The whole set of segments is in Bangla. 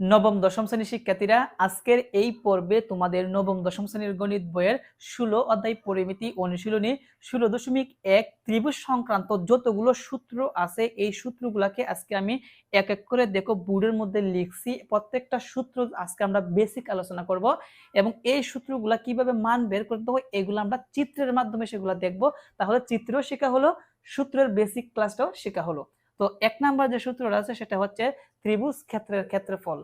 নবম, দশম শ্রেণির শিক্ষার্থীরা আজকের এই পর্বে তোমাদের নবম, দশম শ্রেণির গণিত বইয়ের ষোলো অধ্যায় পরিমিতি অনুশীলনী ষোলো দশমিক এক ত্রিভুজ সংক্রান্ত যতগুলো সূত্র আছে, এই সূত্রগুলাকে আজকে আমি এক এক করে দেখো বোর্ডের মধ্যে লিখছি। প্রত্যেকটা সূত্র আজকে আমরা বেসিক আলোচনা করব এবং এই সূত্রগুলা কীভাবে মান বের করতে হয়, এগুলো আমরা চিত্রের মাধ্যমে সেগুলো দেখব। তাহলে চিত্র শেখা হলো, সূত্রের বেসিক ক্লাসটাও শেখা হলো। তো এক নাম্বার যে সূত্রটা আছে সেটা হচ্ছে ত্রিভুজ ক্ষেত্রের ক্ষেত্রফল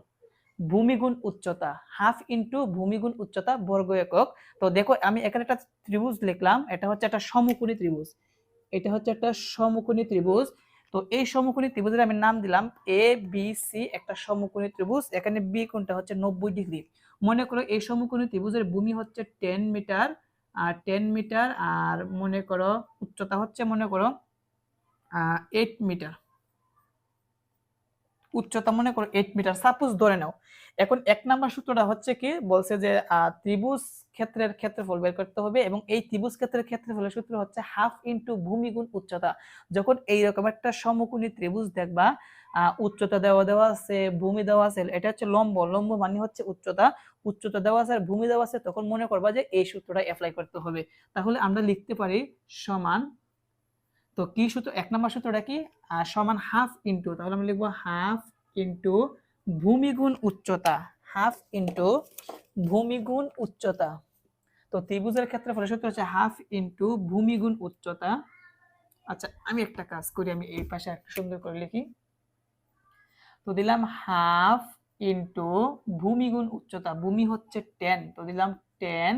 ভূমিগুণ উচ্চতা হাফ ইন্টু ভূমিগুণ উচ্চতা বর্গ একক। তো দেখো আমি এখানে একটা ত্রিভুজ লিখলাম, এটা হচ্ছে একটা সমকোণী ত্রিভুজ। এটা হচ্ছে একটা সমকোণী ত্রিভুজ। তো এই সমকোণী ত্রিভুজের আমি নাম দিলাম এ বি সি একটা সমকোণী ত্রিভুজ। এখানে বি কোণটা হচ্ছে নব্বই ডিগ্রি। মনে করো এই সমকোণী ত্রিভুজের ভূমি হচ্ছে টেন মিটার আর টেন মিটার আর মনে করো উচ্চতা হচ্ছে মনে করো এইট মিটার উচ্চতা মনে করো এইট মিটার সাপোজ ধরে নাও, এখন এক নাম্বার সূত্রটা হচ্ছে কি? বলছে যে ত্রিভুজ ক্ষেত্রের ক্ষেত্রফল বের করতে হবে এবং এই ত্রিভুজ ক্ষেত্রের ক্ষেত্রফলের সূত্র হচ্ছে হাফ ইন্টু ভূমি গুণ উচ্চতা। যখন এইরকম একটা সমকোণী ত্রিভুজ দেখবা উচ্চতা দেওয়া দেওয়া আছে, ভূমি দেওয়া আছে, এটা হচ্ছে লম্ব। লম্ব মানে হচ্ছে উচ্চতা। উচ্চতা দেওয়া আছে আর ভূমি দেওয়া আছে, তখন মনে করবা যে এই সূত্রটা অ্যাপ্লাই করতে হবে। তাহলে আমরা লিখতে পারি সমান তো কি সূত্র? এক নম্বর সূত্রটা কি? সমান হাফ ইন্টু তাহলে আমি লিখব হাফ ইন্টু ভূমিগুণ উচ্চতা হাফ ইন্টু ভূমিগুণ উচ্চতা। তো ত্রিভুজের ক্ষেত্রে ফলে সূত্র হচ্ছে হাফ ইন্টু ভূমিগুণ উচ্চতা। আচ্ছা আমি একটা কাজ করি, আমি এই পাশে একটা সুন্দর করে লিখি। তো দিলাম হাফ ইন্টু ভূমিগুণ উচ্চতা, ভূমি হচ্ছে টেন তো দিলাম টেন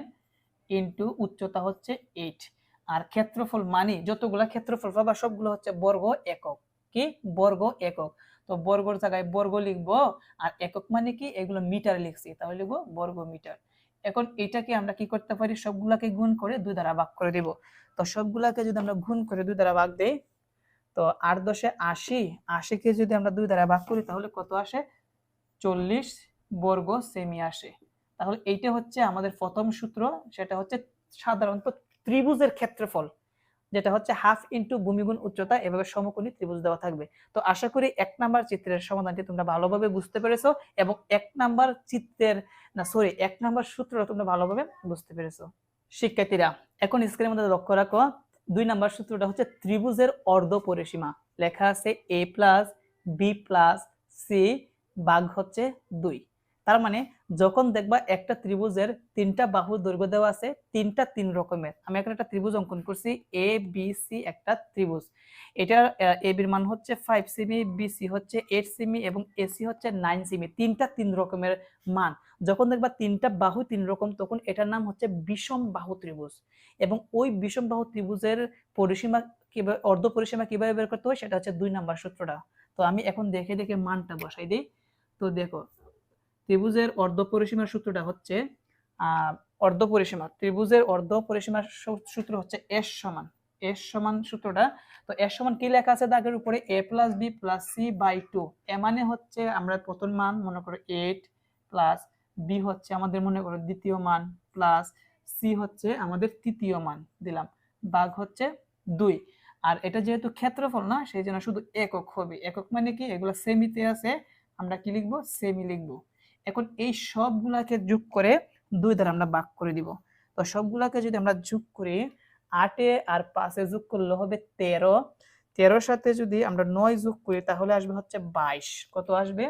ইন্টু উচ্চতা হচ্ছে এইট আর ক্ষেত্রফল মানে যতগুলা ক্ষেত্রফল পাবা, সবগুলো হচ্ছে বর্গ একক। কি? বর্গ একক। তো বর্গর জায়গায় বর্গ লিখব, আর একক মানে কি? এগুলো মিটার লিখছি, তাহলে লিখব বর্গ মিটার। এখন এটাকে আমরা কি করতে পারি? সবগুলাকে গুণ করে দুই দ্বারা ভাগ করে দিব। তো সবগুলাকে যদি আমরা গুণ করে দুই দ্বারা ভাগ দেই, তো আট দশে আশি, আশিকে যদি আমরা দুই দ্বারা ভাগ করি, তাহলে কত আসে? চল্লিশ বর্গ সেমি আসে তাহলে এইটা হচ্ছে আমাদের প্রথম সূত্র, সেটা হচ্ছে সাধারণত ত্রিভুজের ক্ষেত্রফল, যেটা হচ্ছে হাফ ইন্টু ভূমিগুণ উচ্চতা, এভাবে সমকোণী ত্রিভুজ দেওয়া থাকবে। তো আশা করি এক নাম্বার চিত্রের সমাধানটি তোমরা ভালোভাবে বুঝতে পেরেছ এবং এক নাম্বার চিত্রের, না সরি এক নাম্বার সূত্র তোমরা ভালোভাবে বুঝতে পেরেছ। শিক্ষার্থীরা, এখন স্ক্রিনের মধ্যে লক্ষ্য রাখো, দুই নাম্বার সূত্রটা হচ্ছে ত্রিভুজের অর্ধ পরিসীমা লেখা আছে A plus B plus C ভাগ হচ্ছে দুই। তার মানে যখন দেখবা একটা ত্রিভুজের তিনটা বাহু দৈর্ঘ্য দেওয়া আছে, তিনটা তিন রকমের। আমি এখন একটা ত্রিভুজ অঙ্কন করছি এ বি সি একটা ত্রিভুজ। এটার এ বির মান হচ্ছে ফাইভ সিমি বি সি হচ্ছে এইট সিমি এবং এসি হচ্ছে নাইন সিমি তিনটা তিন রকমের মান। যখন দেখবা তিনটা বাহু তিন রকম, তখন এটার নাম হচ্ছে বিষম বাহু ত্রিভুজ। এবং ওই বিষম বাহু ত্রিভুজের পরিসীমা কীভাবে, অর্ধ পরিসীমা কীভাবে বের করতে হয়, সেটা হচ্ছে দুই নাম্বার সূত্রটা। তো আমি এখন দেখে দেখে মানটা বসাই দিই। তো দেখো ত্রিভুজের অর্ধ পরিসীমার সূত্রটা হচ্ছে অর্ধ পরিসীমা ত্রিভুজের অর্ধ পরিসীমার সূত্র হচ্ছে এস সমান। এস সমান সূত্রটা। তো এস সমান কি লেখা আছে দাগের উপরে? A plus B plus C by two A মানে হচ্ছে আমরা প্রথম মান মনে করো এইট প্লাস বি হচ্ছে আমাদের মনে করো দ্বিতীয় মান প্লাস সি হচ্ছে আমাদের তৃতীয় মান দিলাম। বাঘ হচ্ছে দুই। আর এটা যেহেতু ক্ষেত্রফল না, সেই জন্য শুধু একক হবে। একক মানে কি? এগুলো সেমিতে আছে। আমরা কি লিখব? সেমি লিখব। এখন এই সবগুলাকে যোগ করে দুই দ্বারা আমরা ভাগ করে দিব। তো সবগুলাকে যদি আমরা যোগ করি, আটে আর পাঁচে যোগ করলে হবে তেরো। তেরোর সাথে যদি আমরা নয় যোগ করি, তাহলে আসবে হচ্ছে বাইশ। কত আসবে?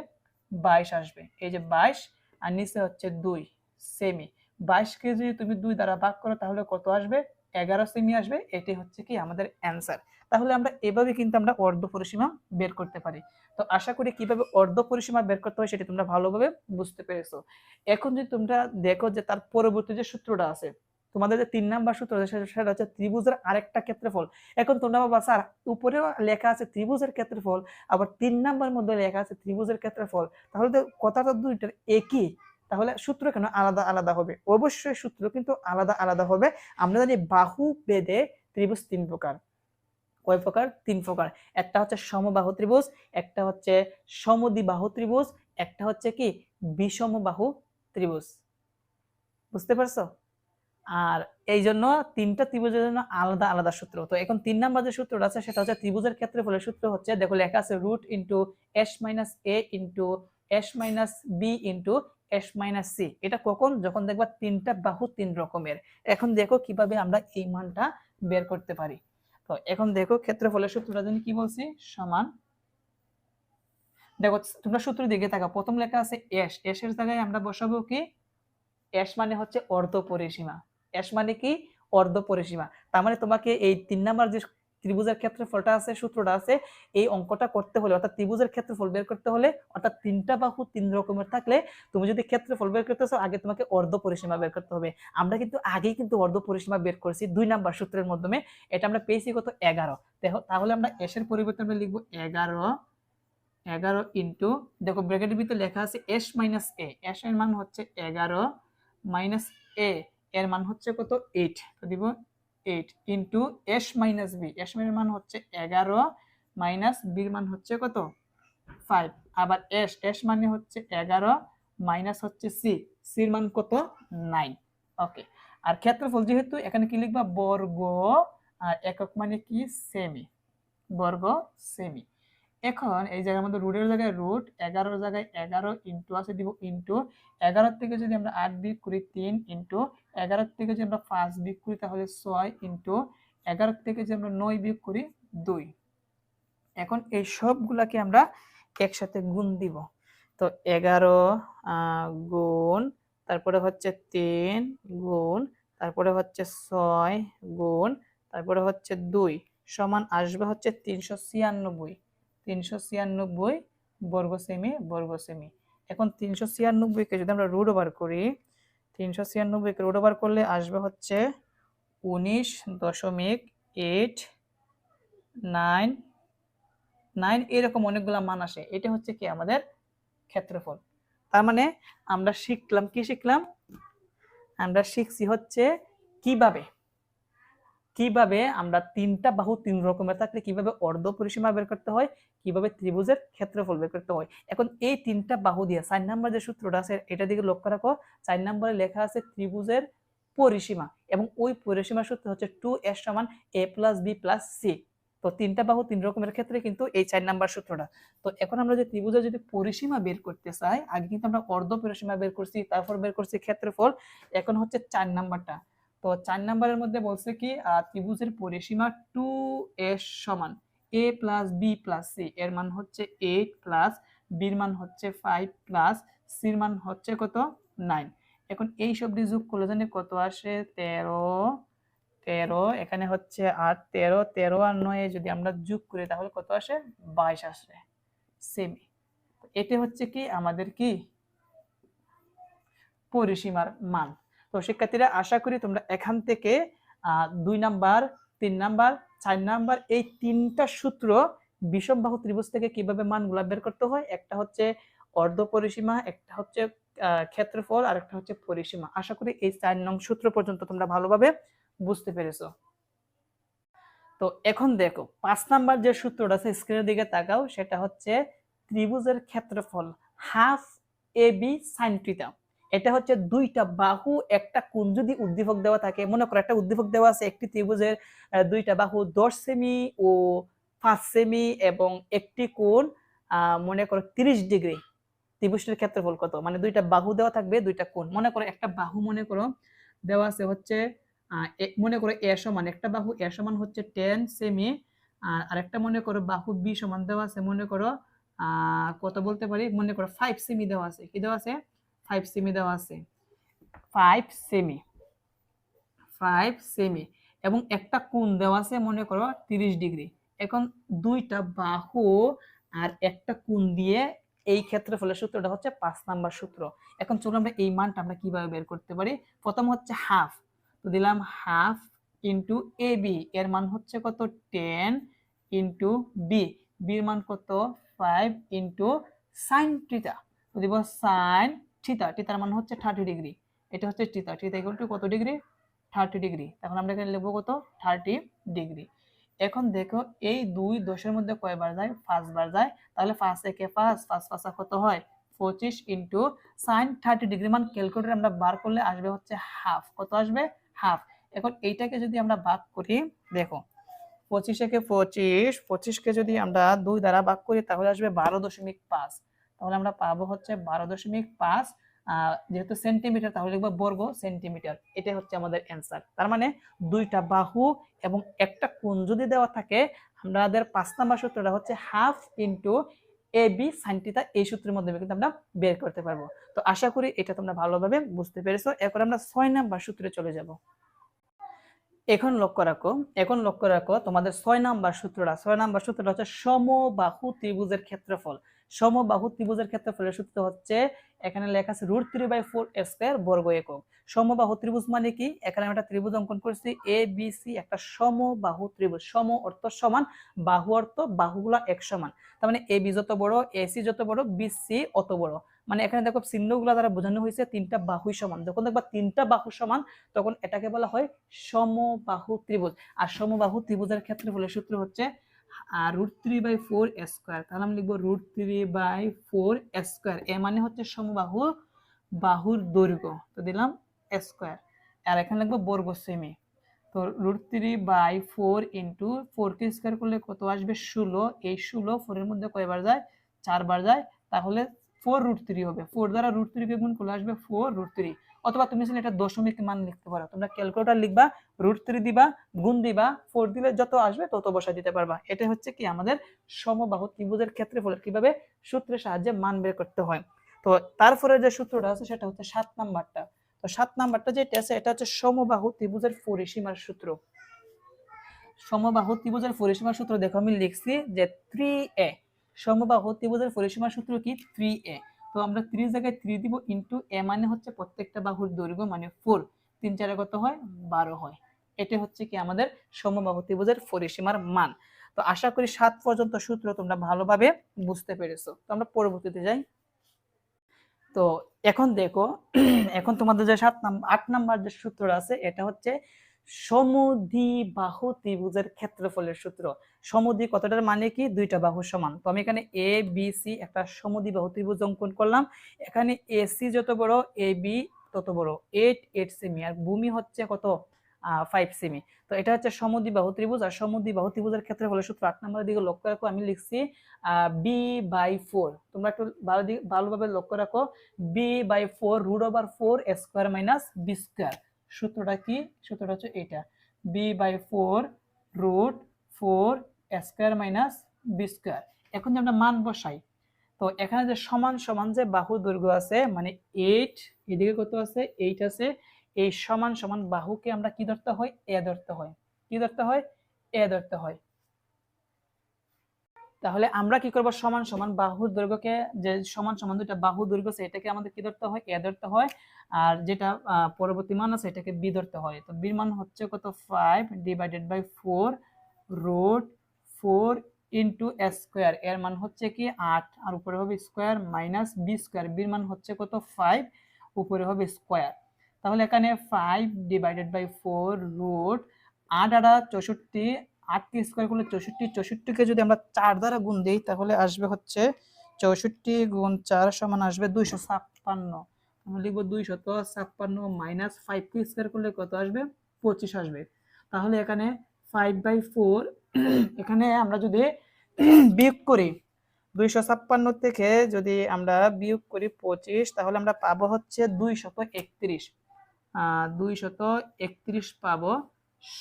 বাইশ আসবে। এই যে বাইশ, আর নিচে হচ্ছে দুই সেমি বাইশকে যদি তুমি দুই দ্বারা ভাগ করো, তাহলে কত আসবে? এগারো সেমি আসবে, এটি হচ্ছে কি আমাদের অ্যান্সার তাহলে আমরা এভাবে কিন্তু আমরা অর্ধ পরিসীমা বের করতে পারি। তো আশা করি কীভাবে অর্ধ পরিসীমা বের করতে হয় সেটি তোমরা ভালোভাবে বুঝতে পেরেছ। এখন যদি তোমরা দেখো যে তার পরবর্তী যে সূত্রটা আছে, তোমাদের যে তিন নাম্বার সূত্র সেটা হচ্ছে ত্রিভুজের আরেকটা ক্ষেত্রফল। এখন তোমরা বাবা স্যার, উপরেও লেখা আছে ত্রিভুজের ক্ষেত্রফল, আবার তিন নাম্বার মধ্যে লেখা আছে ত্রিভুজের ক্ষেত্রফল। তাহলে তো কথাটা দুইটার একই। তাহলে সূত্র কেন আলাদা আলাদা হবে? অবশ্যই সূত্র কিন্তু আলাদা আলাদা হবে। আমরা জানি বাহু বেদে ত্রিভুজ তিন প্রকার। কয় প্রকার? তিন প্রকার। একটা হচ্ছে সমবাহু ত্রিভুজ, একটা হচ্ছে সমদ্বিবাহু ত্রিভুজ, একটা হচ্ছে কি? বিষমবাহু ত্রিভুজ। বুঝতে পারছ? আর এই জন্য তিনটা ত্রিভুজের জন্য আলাদা আলাদা সূত্র। তো এখন তিন নাম্বার যে সূত্রটা আছে, সেটা হচ্ছে ত্রিভুজের ক্ষেত্রে ফলে সূত্র হচ্ছে, দেখো লেখা আছে root into S minus A into S minus B into S minus C এটা কখন? যখন দেখবা তিনটা বাহু তিন রকমের। এখন দেখো কীভাবে আমরা এই মানটা বের করতে পারি। তো এখন দেখো ক্ষেত্রফলের সূত্রটা জানি কি বলছি? সমান। দেখো, তোমরা সূত্র দিকে থাকা। প্রথম লেখা আছে এস এস এর জায়গায় আমরা বসাবো কি? এস মানে হচ্ছে অর্ধ পরিসীমা। এস মানে কি? অর্ধ পরিসীমা। তার মানে তোমাকে এই তিন নাম্বার যে ত্রিভুজের ক্ষেত্রফলটা আছে, সূত্রটা আছে, এই অঙ্কটা করতে হলে, অর্থাৎ ত্রিভুজের ক্ষেত্রফল বের করতে হলে, অর্থাৎ তিনটা বাহু তিন রকমের থাকলে, তুমি যদি ক্ষেত্রফল বের করতে চাও আগে তোমাকে অর্ধ পরিসীমা বের করতে হবে। আমরা কিন্তু আগেই কিন্তু অর্ধ পরিসীমা বের করেছি দুই নাম্বার সূত্রের মাধ্যমে। এটা আমরা পেয়েছি কত? এগারো। দেখো, তাহলে আমরা এস এর পরিবর্তে আমরা লিখব এগারো এগারো ইন্টু দেখো ব্র্যাকেটের ভিতরে লেখা আছে এস মাইনাস এ এস এর মান হচ্ছে এগারো মাইনাস এ এর মান হচ্ছে কত? এইট দিব eight into S minus B S এর মান হচ্ছে এগারো মাইনাস বির মান হচ্ছে কত? ফাইভ আবার এস এস মানে হচ্ছে এগারো মাইনাস হচ্ছে সি সির মান কত? নাইন ওকে আর ক্ষেত্রফল যেহেতু এখানে কি লিখবা? বর্গ, আর একক মানে কি? সেমি বর্গ সেমি এখন এই জায়গার মধ্যে রুটের জায়গায় রুট এগারোর জায়গায় এগারো ইন্টু আছে দিব ইন্টু এগারোর থেকে যদি আমরা আট বিয়োগ করি তিন ইন্টু এগারোর থেকে যদি আমরা পাঁচ বিয়োগ করি তাহলে ছয় ইন্টু এগারোর থেকে যদি আমরা নয় বিয়োগ করি দুই। এখন এই সবগুলাকে আমরা একসাথে গুণ দিব। তো এগারো গুণ, তারপরে হচ্ছে তিন গুণ, তারপরে হচ্ছে ছয় গুণ, তারপরে হচ্ছে দুই সমান আসবে হচ্ছে তিনশো ছিয়ানব্বই। তিনশো ছিয়ানব্বই বর্গ সেমি বর্গ সেমি। এখন তিনশো ছিয়ানব্বইকে যদি আমরা রুট ওভার করি, তিনশো ছিয়ানব্বইকে রুট ওভার করলে আসবে হচ্ছে উনিশ দশমিক এইট নাইন নাইন এরকম অনেকগুলো মান আসে। এটা হচ্ছে কি আমাদের ক্ষেত্রফল। তার মানে আমরা শিখলাম, কি শিখলাম? আমরা শিখছি হচ্ছে কীভাবে কীভাবে আমরা তিনটা বাহু তিন রকমের থাকলে কীভাবে অর্ধ পরিসীমা বের করতে হয়? কীভাবে ত্রিভুজের ক্ষেত্রফল বের করতে হয়? এখন এই তিনটা বাহু দিয়ে চার নাম্বার যে সূত্রটা আছে, এটা দিকে লক্ষ্য রাখো। চার নাম্বারে লেখা আছে ত্রিভুজের পরিসীমা এবং ওই পরিসীমার সূত্র হচ্ছে টু এস সমান A plus B plus C তো তিনটা বাহু তিন রকমের ক্ষেত্রে কিন্তু এই চার নাম্বার সূত্রটা। তো এখন আমরা যে ত্রিভুজের যদি পরিসীমা বের করতে চাই, আগে কিন্তু আমরা অর্ধ পরিসীমা বের করছি, তারপর বের করছি ক্ষেত্রফল। এখন হচ্ছে চার নাম্বারটা। তো চার নাম্বারের মধ্যে বলছে কি ত্রিভুজের পরিসীমা টু এস সমান A plus B plus C এর মান হচ্ছে এইট প্লাস বির মান হচ্ছে ফাইভ প্লাস সির মান হচ্ছে কত? নাইন এখন এই সবটি যোগ করলে জানি কত আসে? তেরো তেরো, এখানে হচ্ছে আট, তেরো তেরো আর নয় যদি আমরা যোগ করি তাহলে কত আসে? বাইশ আসে। সেমি এটি হচ্ছে কি, আমাদের কি? পরিসীমার মান। তো শিক্ষার্থীরা, আশা করি তোমরা এখান থেকে দুই নাম্বার, তিন নাম্বার, চার নাম্বার, এই তিনটা সূত্র বিষমবাহু ত্রিভুজ থেকে কীভাবে মানগুলা বের করতে হয়? একটা হচ্ছে অর্ধ পরিসীমা, একটা হচ্ছে ক্ষেত্রফল, আর একটা হচ্ছে পরিসীমা। আশা করি এই চার নং সূত্র পর্যন্ত তোমরা ভালোভাবে বুঝতে পেরেছ। তো এখন দেখো, পাঁচ নাম্বার যে সূত্রটা আছে স্ক্রিনের দিকে তাকাও, সেটা হচ্ছে ত্রিভুজের ক্ষেত্রফল হাফ এ বি সাইন এটা হচ্ছে দুইটা বাহু, একটা কোণ যদি উদ্দীপক দেওয়া থাকে, মনে করো একটা উদ্দীপক দেওয়া আছে একটি ত্রিভুজের দুইটা বাহু দশ সেমি ও পাঁচ সেমি এবং একটি কোণ মনে করো তিরিশ ডিগ্রি। ত্রিভুজটির ক্ষেত্রফল কত? মানে দুইটা বাহু দেওয়া থাকবে, দুইটা কোণ। মনে করো একটা বাহু মনে করো দেওয়া আছে হচ্ছে মনে করো এ সমান, একটা বাহু এ সমান হচ্ছে টেন সেমি, আর একটা মনে করো বাহু বি সমান দেওয়া আছে, মনে করো কত বলতে পারি? মনে করো ফাইভ সেমি দেওয়া আছে। কি দেওয়া আছে? ফাইভ সেমি দেওয়া আছে ফাইভ সেমি ফাইভ সেমি এবং একটা কোণ দেওয়া আছে মনে করো তিরিশ ডিগ্রি। এখন দুইটা বাহু আর একটা কোণ দিয়ে এই ক্ষেত্রে ফলে সূত্রটা হচ্ছে পাঁচ নাম্বার সূত্র। এখন চলো আমরা এই মানটা আমরা কীভাবে বের করতে পারি? প্রথম হচ্ছে হাফ। তো দিলাম হাফ ইন্টু এ বি। এর মান হচ্ছে কত? Ten into B. বির মান কত? ফাইভ ইন্টু সাইন টিটা তো দিব সাইন থিতা, থিতার মান হচ্ছে থার্টি ডিগ্রি এটা হচ্ছে থিতা থিতা ইকুয়াল টু কত ডিগ্রি থার্টি ডিগ্রি তখন আমরা এখানে লিখব কত? থার্টি ডিগ্রি এখন দেখো, এই দুই দশের মধ্যে কয়বার যায়? বার যায়। তাহলে ফার্স্ট একে ফার্স্ট ফার্স্ট ফার্স্ট কত হয়? পঁচিশ ইন্টু সাইন থার্টি ডিগ্রি মান ক্যালকুলেটর আমরা বার করলে আসবে হচ্ছে হাফ কত আসবে? হাফ এখন এইটাকে যদি আমরা ভাগ করি, দেখো, পঁচিশ একে পঁচিশ, পঁচিশকে যদি আমরা দুই দ্বারা ভাগ করি, তাহলে আসবে বারো দশমিক পাঁচ। তাহলে আমরা পাবো হচ্ছে বারো দশমিক পাঁচ যেহেতু সেন্টিমিটার তাহলে লিখব বর্গ সেন্টিমিটার এটা হচ্ছে আমাদের অ্যান্সার তার মানে দুইটা বাহু এবং একটা কোণ যদি দেওয়া থাকে, আমাদের পাঁচ নাম্বার সূত্রটা হচ্ছে half into A B sine theta এই সূত্রের মাধ্যমে কিন্তু আমরা বের করতে পারব। তো আশা করি এটা তোমরা ভালোভাবে বুঝতে পেরেছ। এরপর আমরা ছয় নাম্বার সূত্রে চলে যাব। এখন লক্ষ্য রাখো, এখন লক্ষ্য রাখো, তোমাদের ছয় নাম্বার সূত্রটা, ছয় নাম্বার সূত্রটা হচ্ছে সমবাহু ত্রিভুজের ক্ষেত্রফল। সমবাহু ত্রিভুজের ক্ষেত্রফলের সূত্র হচ্ছে, এখানে লেখা আছে root three by four square বর্গ একক। সমবাহু ত্রিভুজ মানে কি? এখানে আমি একটা ত্রিভুজ অঙ্কন করছি এ বি সি একটা সমবাহু ত্রিভুজ। সম অর্থ সমান, বাহু অর্থ বাহুগুলা এক সমান। তার মানে এ বি যত বড় এ সি যত বড় বি সি অত বড়। মানে এখানে দেখো চিহ্নগুলো দ্বারা বোঝানো হয়েছে, তিনটা বাহুই সমান। যখন দেখবা তিনটা বাহু সমান, তখন এটাকে বলা হয় সমবাহু ত্রিভুজ। আর সমবাহু ত্রিভুজের ক্ষেত্রফলের সূত্র হচ্ছে root three by four square তাহলে আমি লিখব root three by four square A মানে হচ্ছে সমবাহু বাহুর দৈর্ঘ্য। তো দিলাম স্কোয়ার আর এখানে লিখব বর্গ সেমি তো root three by four into four K square করলে কত আসবে? ষোলো। এই ষোলো ফোরের মধ্যে কয়বার যায়? চারবার যায়। তাহলে ফোর রুট থ্রি হবে। ফোর দ্বারা রুট থ্রিকে গুণ করলে আসবে ফোর রুট থ্রি অথবা তুমি চাইলে এটা দশমিক মান লিখতে পারো, তোমরা ক্যালকুলেটর লিখবা রুট থ্রি দিবা, গুণ দিবা ফোর দিলে যত আসবে তত বসা দিতে পারবা। এটা হচ্ছে কি আমাদের সমবাহু ত্রিভুজের ক্ষেত্রে ফলে কীভাবে সূত্রের সাহায্যে মান বের করতে হয়। তো তারপরে যে সূত্রটা আছে সেটা হচ্ছে সাত নাম্বারটা। তো সাত নাম্বারটা যেটা আছে, এটা হচ্ছে সমবাহু ত্রিভুজের পরিসীমার সূত্র। সমবাহু ত্রিভুজের পরিসীমার সূত্র দেখো, আমি লিখছি যে থ্রি এ সমবাহু ত্রিভুজের পরিসীমার সূত্র কি? থ্রি এ তো আমরা থ্রি জায়গায় থ্রি দিব ইন্টু এ মানে হচ্ছে প্রত্যেকটা বাহুর দৈর্ঘ্য মানে ফোর তিন চারে কত হয়? বারো হয়। এটা হচ্ছে কি আমাদের সমবাহু ত্রিভুজের পরিসীমার মান। তো আশা করি সাত পর্যন্ত সূত্র তোমরা ভালোভাবে বুঝতে পেরেছ। তো আমরা পরবর্তীতে যাই। তো এখন দেখো, এখন তোমাদের যে সাত নাম্বার আট নাম্বার যে সূত্রটা আছে, এটা হচ্ছে সমদ্বিবাহু ত্রিভুজের ক্ষেত্রফলের সূত্র। সমদ্বি কতটার মানে কি? দুইটা বাহু সমান। তো আমি এখানে এ বি সি একটা সমদ্বিবাহু ত্রিভুজ অঙ্কন করলাম। এখানে এ সি যত বড় এ বি তত বড়। এইট এইট সেমি আর ভূমি হচ্ছে কত? ফাইভ সেমি তো এটা হচ্ছে সমদ্বিবাহু ত্রিভুজ। আর সমদ্বিবাহু ত্রিভুজের ক্ষেত্রে হলে সূত্র আট নম্বরের দিকে লক্ষ্য রাখো। আমি লিখছি বি বাই ফোর তোমরা একটু ভালো দিকে ভালোভাবে লক্ষ্য রাখো। B by four root over four square minus B square সূত্রটা কি? সূত্রটা হচ্ছে এটা B by four root four square minus B square এখন যে আমরা মান বসাই, তো এখানে যে সমান সমান যে বাহু দৈর্ঘ্য আছে মানে এইট এদিকে কত আছে? এইট আছে। এই সমান সমান বাহুকে আমরা কি ধরতে হয়? এ ধরতে হয়। কি ধরতে হয়? এ ধরতে হয়। তাহলে আমরা কি করব? সমান সমান বাহুর দৈর্ঘ্যকে যে সমান সমান দুটা বাহু দৈর্ঘ্য এটাকে আমাদের কি ধরতে হয়? এ ধরতে হয়? আর যেটা পরবর্তী মান আছে, এটাকে বি ধরতে হয়। তো বির মান হচ্ছে কত? Five divided by four root four into square এর মান হচ্ছে কি? আট। আর উপরে হবে স্কোয়ার মাইনাস বি স্কোয়ার বির মান হচ্ছে কত? ফাইভ উপরে হবে স্কোয়ার তাহলে এখানে five divided by four root আট আটা চৌষট্টি আটকে স্কোয়ার করলে চৌষট্টি চৌষট্টিকে যদি আমরা চার দ্বারা গুণ দিই, তাহলে আসবে হচ্ছে চৌষট্টি গুণ চার সমান আসবে দুইশো ছাপ্পান্ন। আমরা লিখব দুইশত ছাপ্পান্ন মাইনাস ফাইভ কে স্কোয়ার করলে কত আসবে? পঁচিশ আসবে। তাহলে এখানে ফাইভ বাই ফোর এখানে আমরা যদি বিয়োগ করি, দুইশো ছাপ্পান্ন থেকে যদি আমরা বিয়োগ করি পঁচিশ, তাহলে আমরা পাবো হচ্ছে দুইশত একত্রিশ। দুইশত একত্রিশ পাবো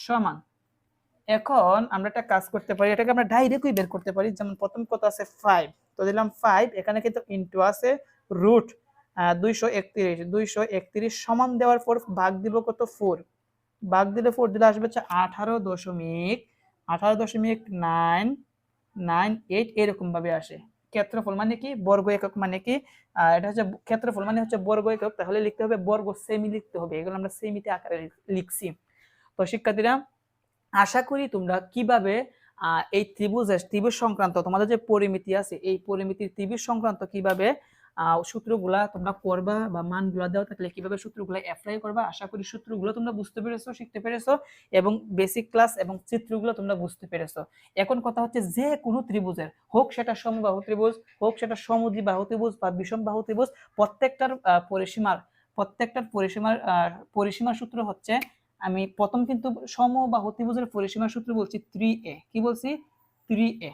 সমান। এখন আমরা একটা কাজ করতে পারি, এটাকে আমরা ডাইরেক্টই বের করতে পারি। যেমন প্রথম কত আছে ফাইভ তো দিলাম ফাইভ এখানে কিন্তু ইন্টু আছে রুট দুইশো একত্রিশ দুইশো একত্রিশ সমান দেওয়ার পর ভাগ দিব কত? ফোর ভাগ দিলে ফোর দিলে আসবে হচ্ছে আঠারো দশমিক আঠারো দশমিক নাইন নাইন এইট এরকম ভাবে আসে। ক্ষেত্রফল মানে কি? বর্গ একক মানে কি? এটা হচ্ছে ক্ষেত্রফল মানে হচ্ছে বর্গ একক, তাহলে লিখতে হবে বর্গ সেমি লিখতে হবে। এগুলো আমরা সেমিতে আকারে লিখছি। তো শিক্ষার্থীরা আশা করি তোমরা কীভাবে এই ত্রিভুজের ত্রিভুজ সংক্রান্ত তোমাদের যে পরিমিতি আছে এই পরিমিতির ত্রিভুজ সংক্রান্ত কীভাবে সূত্রগুলা তোমরা করবা বা মানগুলা দেওয়া থাকলে কীভাবে সূত্রগুলা অ্যাপ্লাই করবা আশা করি সূত্রগুলো তোমরা বুঝতে পেরেছ শিখতে পেরেছ এবং বেসিক ক্লাস এবং চিত্রগুলো তোমরা বুঝতে পেরেছ। এখন কথা হচ্ছে যে কোনো ত্রিভুজের হোক সেটা সমবাহু ত্রিভুজ হোক সেটা সমদ্বিবাহু ত্রিভুজ বা বিষমবাহু ত্রিভুজ প্রত্যেকটার পরিসীমার প্রত্যেকটার পরিসীমার আহ, পরিসীমার সূত্র হচ্ছে আমি প্রথম কিন্তু সম বা হতিভুজের পরিসীমা সূত্র বলছি থ্রি এ কি বলছি? থ্রি এ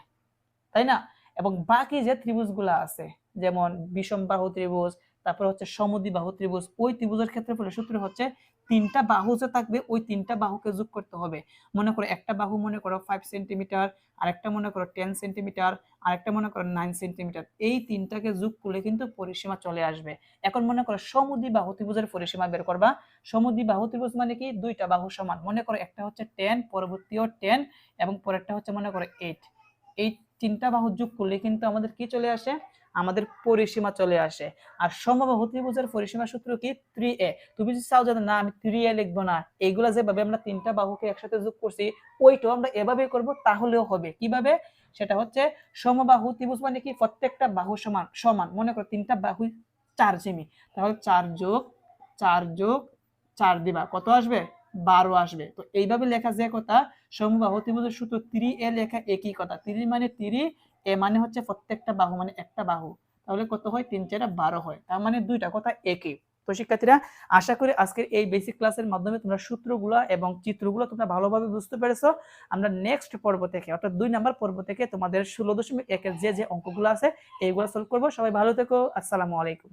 তাই না? এবং বাকি যে ত্রিভুজগুলো আছে, যেমন বিষম বাহু ত্রিভুজ তারপর হচ্ছে সমদ্বিবাহু ত্রিভুজ। ওই ত্রিভুজের ক্ষেত্রফলের সূত্র হচ্ছে তিনটা বাহু যে থাকবে, ওই তিনটা বাহুকে যোগ করতে হবে। মনে করো একটা বাহু মনে করো ফাইভ সেন্টিমিটার আরেকটা মনে করো টেন সেন্টিমিটার আরেকটা মনে করো নাইন সেন্টিমিটার এই তিনটাকে যোগ করলে কিন্তু পরিসীমা চলে আসবে। এখন মনে করো সমুদি বাহু ত্রিভুজের পরিসীমা বের করবা। সমুদি বাহু ত্রিভুজ মানে কি? দুইটা বাহু সমান। মনে করো একটা হচ্ছে টেন পরবর্তীও টেন এবং পরেরটা হচ্ছে মনে করো এইট এই তিনটা বাহু যোগ করলে কিন্তু আমাদের কি চলে আসে? আমাদের পরিসীমা চলে আসে। আর সমবাহু ত্রিভুজের পরিসীমা সূত্র কি? থ্রি এ তুমি যদি চাও যে না, আমি থ্রি এ লিখব না, এইগুলা যেভাবে আমরা তিনটা বাহুকে একসাথে যোগ করছি, ওইটাও আমরা এভাবে করব, তাহলেও হবে। কীভাবে? সেটা হচ্ছে সমবাহু ত্রিভুজ মানে কি? প্রত্যেকটা বাহু সমান সমান। মনে করো তিনটা বাহু চার সেমি তাহলে চার যোগ চার যোগ, চার দিবা। কত আসবে? বারো আসবে। তো এইভাবে লেখা যে কথা, সমবাহু ত্রিভুজের সূত্র ত্রি এ লেখা একই কথা। ত্রি মানে ত্রি এ মানে হচ্ছে প্রত্যেকটা বাহু মানে একটা বাহু। তাহলে কত হয়? তিন চারটা বারো হয়। তার মানে দুইটা কথা একই তো শিক্ষার্থীরা, আশা করি আজকের এই বেসিক ক্লাসের মাধ্যমে তোমরা সূত্রগুলো এবং চিত্রগুলো তোমরা ভালোভাবে বুঝতে পেরেছ। আমরা নেক্সট পর্ব থেকে, অর্থাৎ দুই নাম্বার পর্ব থেকে তোমাদের ষোলো দশমিক একের যে যে অঙ্কগুলো আছে, এইগুলো সলভ করব। সবাই ভালো থেকো। আসসালামু আলাইকুম।